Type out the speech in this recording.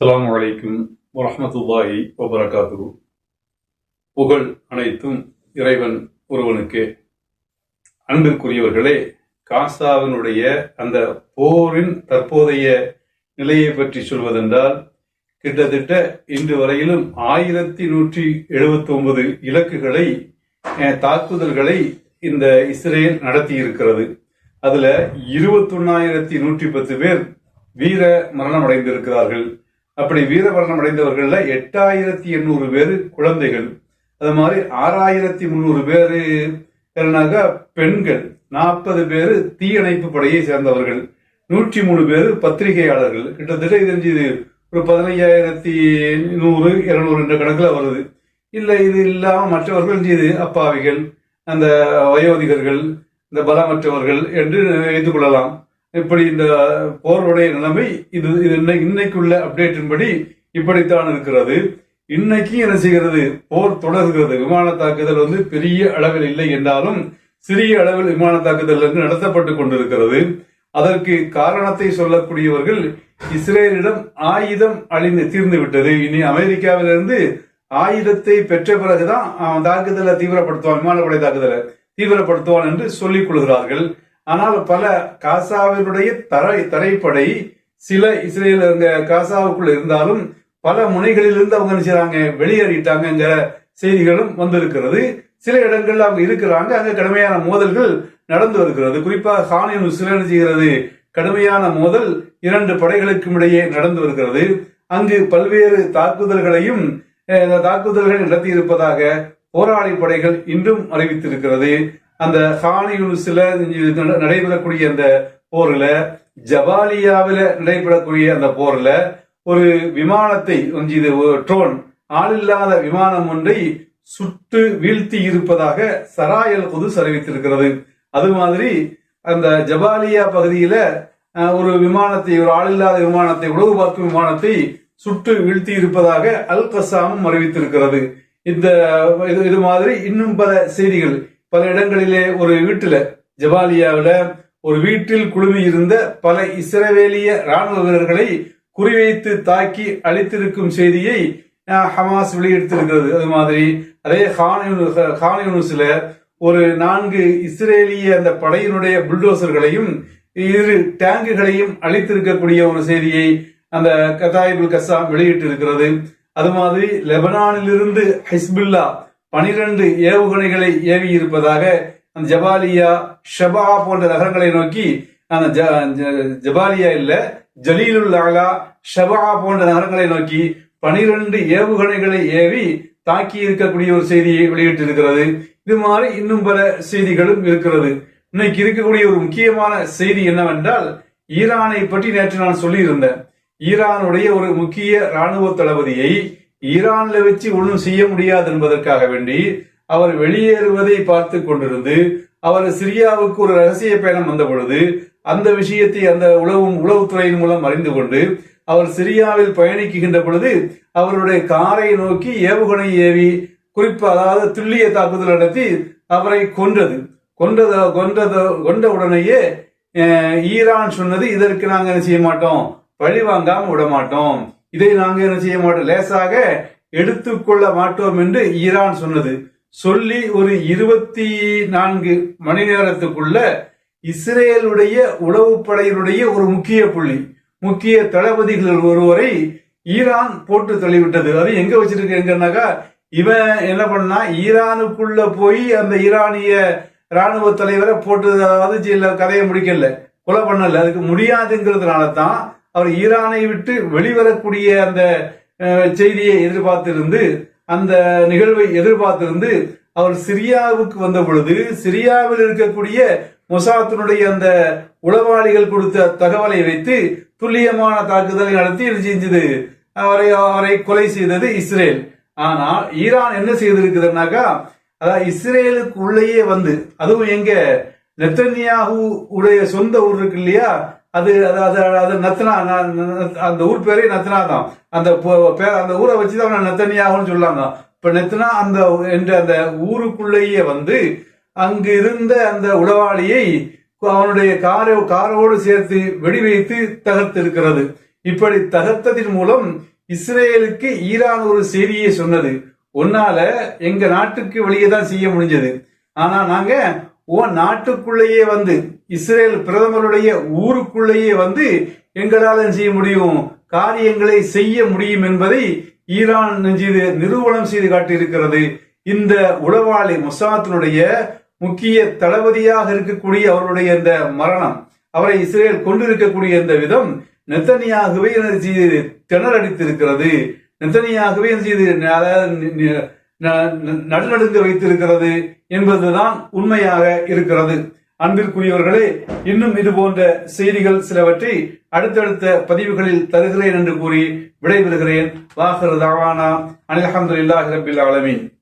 அஸ்லாம் வலைக்கும் வரமத்துல்லாஹி வபரகாத்து புகழ் அனைத்தும் இறைவன் ஒருவனுக்கே. அன்பிற்குரியவர்களே காசாவினுடைய அந்த போரின் தற்போதைய நிலையை பற்றி சொல்வதென்றால் கிட்டத்தட்ட இன்று வரையிலும் ஆயிரத்தி நூற்றி எழுபத்தி ஒன்பது இலக்குகளை அஹ், தாக்குதல்களை இந்த இஸ்ரேல் நடத்தி இருக்கிறது அதுல இருபத்தொன்னாயிரத்தி நூற்றி பத்து பேர் வீர மரணம் அடைந்திருக்கிறார்கள் அப்படி வீர மரணம் அடைந்தவர்கள்ல எட்டாயிரத்தி எண்ணூறு பேர் குழந்தைகள். அது மாதிரி ஆறாயிரத்தி முந்நூறு பேர் என்னன்னாக்கா பெண்கள். நாற்பது பேர் தீயணைப்பு படையை சேர்ந்தவர்கள். நூற்றி மூணு பேர் பத்திரிகையாளர்கள். கிட்டத்தட்ட இது இது ஒரு பதினைஞ்சாயிரத்தி நூறு இருநூறு என்ற கணக்கில் வருது. இல்லை இது இல்லாமல் மற்றவர்கள் இது அப்பாவிகள் அந்த வயோதிகர்கள் இந்த பலமற்றவர்கள் என்று வைத்துக் கொள்ளலாம். இப்படி இந்த போருடைய நிலைமை இது இது இன்னை- இன்னைக்குள்ள அப்டேட்டின்படி இப்படித்தான் இருக்கிறது. இன்னைக்கு என்ன செய்கிறது? போர் தொடர்கிறது. விமான தாக்குதல் வந்து பெரிய அளவில் இல்லை என்றாலும் சிறிய அளவில் விமான தாக்குதல் வந்து நடத்தப்பட்டு கொண்டிருக்கிறது. அதற்கு காரணத்தை சொல்லக்கூடியவர்கள் இஸ்ரேலிடம் ஆயுதம் அழிந்து தீர்ந்து விட்டது. இனி அமெரிக்காவிலிருந்து ஆயுதத்தை பெற்ற பிறகுதான் தாக்குதலை தீவிரப்படுத்துவான் விமானப்படை தாக்குதலை தீவிரப்படுத்துவான் என்று சொல்லிக் கொள்கிறார்கள். ஆனால் பல காசாவினுடைய தரை தரைப்படை சில இஸ்ரேல் அங்க காசாவுக்குள்ள இருந்தாலும் பல முனைகளிலிருந்து அவங்க என்ன செய்றாங்க? வெளியேறிட்டாங்கிற செய்திகளும் வந்திருக்கிறது. சில இடங்கள்ல அவங்க இருக்கிறாங்க. அங்க கடுமையான மோதல்கள் நடந்து வருகிறது. குறிப்பாக ஹானின் என்ன செய்கிறது? கடுமையான மோதல் இரண்டு படைகளுக்கும் இடையே நடந்து வருகிறது. அங்கு பல்வேறு தாக்குதல்களையும் அஹ், தாக்குதல்கள் நடத்தி இருப்பதாக போராளி படைகள் இன்றும் அறிவித்திருக்கிறது. அந்த ஹானி யூனிஸ்ல நடைபெறக்கூடிய அந்த போர்ல ஜபாலியாவில நடைபெறக்கூடிய அந்த போர்ல ஒரு விமானத்தை வந்து இது ட்ரோன் ஆளில்லாத விமானம் ஒன்றை சுட்டு வீழ்த்தி இருப்பதாக சராயல் குதுஸ் அறிவித்திருக்கிறது. அது மாதிரி அந்த ஜபாலியா பகுதியில ஒரு விமானத்தை ஒரு ஆளில்லாத விமானத்தை உளவு பார்க்கும் விமானத்தை சுட்டு வீழ்த்தி இருப்பதாக அல் கசாமும் அறிவித்திருக்கிறது. இந்த இது இது மாதிரி இன்னும் பல செய்திகள் பல இடங்களிலே ஒரு வீட்டுல ஜபாலியாவில ஒரு வீட்டில் குழுமி இருந்த பல இஸ்ரவேலிய ராணுவ வீரர்களை குறிவைத்து தாக்கி அழித்திருக்கும் செய்தியை ஹமாஸ் வெளியிட்டிருக்கிறது. அது மாதிரி அதே ஹானியூஸ்ல ஒரு நான்கு இஸ்ரேலிய அந்த படையினுடைய புல்டோசர்களையும் இரு டேங்குகளையும் அழித்திருக்கக்கூடிய ஒரு செய்தியை அந்த கதாயிபுல் கசாம் வெளியிட்டு இருக்கிறது அது மாதிரி லெபனானிலிருந்து ஹிஸ்புல்லா பனிரெண்டு ஏவுகணைகளை ஏவி இருப்பதாக அந்த ஜபாலியா ஷபா போன்ற நகரங்களை நோக்கி அந்த ஜபாலியா இல்ல ஜலீலுல் அலா ஷபா போன்ற நகரங்களை நோக்கி பனிரெண்டு ஏவுகணைகளை ஏவி தாக்கி இருக்கக்கூடிய ஒரு செய்தியை வெளியிட்டு இருக்கிறது இது மாதிரி இன்னும் பல செய்திகளும் இருக்கிறது. இன்னைக்கு இருக்கக்கூடிய ஒரு முக்கியமான செய்தி என்னவென்றால் ஈரானை பற்றி நேற்று நான் சொல்லியிருந்தேன். ஈரானுடைய ஒரு முக்கிய ராணுவ தளபதியை ஈரான்ல வச்சு ஒன்றும் செய்ய முடியாது என்பதற்காக வேண்டி அவர் வெளியேறுவதை பார்த்து கொண்டிருந்து அவர் சிரியாவுக்கு ஒரு ரகசிய பயணம் வந்த பொழுது அந்த விஷயத்தை அந்த உளவும் உளவுத்துறையின் மூலம் அறிந்து கொண்டு அவர் சிரியாவில் பயணிக்கின்ற பொழுது அவருடைய காரை நோக்கி ஏவுகணை ஏவி குறிப்பு அதாவது துல்லிய தாக்குதல் நடத்தி அவரை கொன்றது. கொண்டத கொன்றதோ கொண்ட உடனேயே ஈரான் சொன்னது இதற்கு நாங்கள் செய்ய மாட்டோம்? பழி வாங்காம விட மாட்டோம். இதை நாங்கள் என்ன செய்ய மாட்டோம்? லேசாக எடுத்துக்கொள்ள மாட்டோம் என்று ஈரான் சொன்னது. சொல்லி ஒரு இருபத்தி நான்கு மணி நேரத்துக்குள்ள இஸ்ரேலுடைய உளவுப்படையினுடைய ஒரு முக்கிய புள்ளி முக்கிய தளபதிகள் ஒருவரை ஈரான் போட்டு தள்ளிவிட்டது. அது எங்க வச்சிருக்கு எங்கன்னாக்கா இவன் என்ன பண்ணா ஈரானுக்குள்ள போய் அந்த ஈரானிய ராணுவ தலைவரை போட்டு அதாவது கதையை முடிக்கல கொலை பண்ணல. அதுக்கு முடியாதுங்கிறதுனால தான் அவர் ஈரானை விட்டு வெளிவரக்கூடிய அந்த செய்தியை எதிர்பார்த்திருந்து அந்த நிகழ்வை எதிர்பார்த்திருந்து அவர் சிரியாவுக்கு வந்த பொழுது சிரியாவில் இருக்கக்கூடிய மொசாத்தினுடைய அந்த உளவாளிகள் கொடுத்த தகவலை வைத்து துல்லியமான தாக்குதலை நடத்தி இது செஞ்சது? அவரை அவரை கொலை செய்தது இஸ்ரேல். ஆனால் ஈரான் என்ன செய்திருக்குதுன்னாக்கா அதாவது இஸ்ரேலுக்கு உள்ளேயே வந்து அதுவும் எங்க நெத்தன்யாஹு உடைய சொந்த ஊர் இருக்கு இல்லையா? அது அது அது அது நத்னா அந்த ஊர் பேரே நத்னா தான். அந்த போ- அந்த ஊரை வச்சு தான் நத்தனியாகும்னு சொல்லாங்க. இப்போ நெத்னா அந்த என்ற அந்த ஊருக்குள்ளேயே வந்து அங்கு இருந்த அந்த உளவாளியை அவனுடைய காரை காரோடு சேர்த்து வெடி வைத்து தகர்த்திருக்கிறது. இப்படி தகர்த்ததின் மூலம் இஸ்ரேலுக்கு ஈரான் ஒரு செய்தியை சொன்னது. உன்னால எங்க நாட்டுக்கு வெளியே தான் செய்ய முடிஞ்சது. ஆனா நாங்க உன் நாட்டுக்குள்ளேயே வந்து இஸ்ரேல் பிரதமருடைய ஊருக்குள்ளேயே வந்து எங்களால செய்ய முடியும்? காரியங்களை செய்ய முடியும் என்பதை ஈரான் நெஞ்சியது நிறுவனம் செய்து காட்டியிருக்கிறது. இந்த உளவாளி முசாத்தினுடைய முக்கிய தளபதியாக இருக்கக்கூடிய அவருடைய இந்த மரணம் அவரை இஸ்ரேல் கொண்டிருக்கக்கூடிய இந்த விதம் நெத்தனியாகவே செய்து திணறடித்திருக்கிறது. நெத்தனியாகவே செய்து அதாவது நடுநடுங்க வைத்திருக்கிறது என்பதுதான் உண்மையாக இருக்கிறது. அன்பிற்குரியவர்களே இன்னும் இது போன்ற செய்திகள் சிலவற்றை அடுத்தடுத்த பதிவுகளில் தருகிறேன் என்று கூறி விடைபெறுகிறேன். வாகர் தாவானா. அனில் அஹமதுல்லாஹி ரபில் ஆலமீன்.